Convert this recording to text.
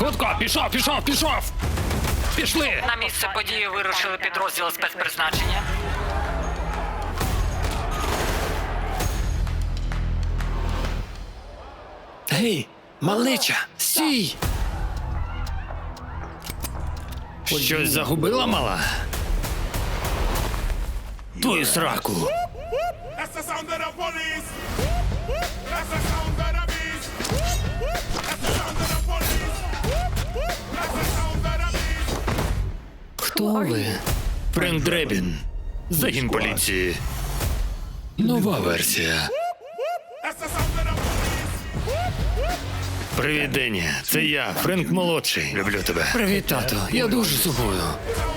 Хутко, пішов, пішов, пішов! Пішли! На місце події вирушили підрозділи спецпризначення. Гей, малеча, стій! Щось загубила мала? Ту сраку. Хто ви? Френк Дребін. Загін поліції. Нова версія. Привіт, Дені. Це я, Френк молодший. Люблю тебе. Привіт, тато. Я дуже сумую. Sound